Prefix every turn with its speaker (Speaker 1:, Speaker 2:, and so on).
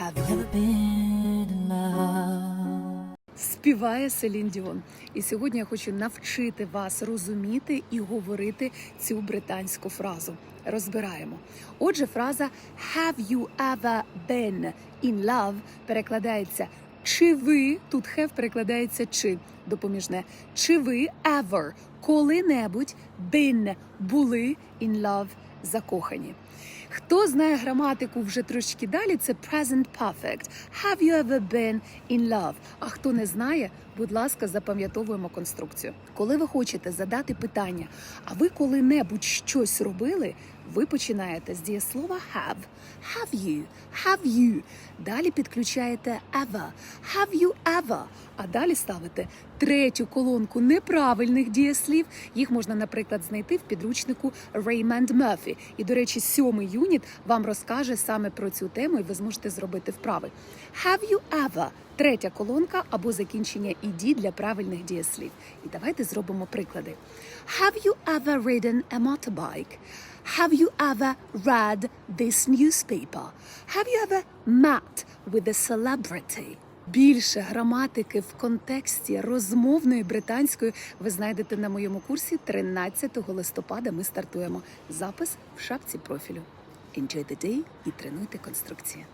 Speaker 1: Have you ever been in love?
Speaker 2: Співає Селін Діон. І сьогодні я хочу навчити вас розуміти і говорити цю британську фразу. Розбираємо. Отже, фраза Have you ever been in love перекладається чи ви тут have перекладається чи допоміжне. Чи ви ever коли-небудь been були in love закохані? Хто знає граматику вже трошки далі, це present perfect. Have you ever been in love? А хто не знає, будь ласка, запам'ятовуємо конструкцію. Коли ви хочете задати питання, а ви коли-небудь щось робили, ви починаєте з дієслова have. Have you? Have you? Далі підключаєте ever. Have you ever? А далі ставите третю колонку неправильних дієслів. Їх можна, наприклад, знайти в підручнику Raymond Murphy. І, до речі, сьомий юніт вам розкаже саме про цю тему, і ви зможете зробити вправи. Have you ever? Третя колонка або закінчення «ed» для правильних дієслів. І давайте зробимо приклади. Have you ever ridden a motorbike? Have you ever read this newspaper? Have you ever met with a celebrity? Більше граматики в контексті розмовної британської ви знайдете на моєму курсі 13 листопада. Ми стартуємо запис в шапці профілю. Enjoy the day і тренуйте конструкції.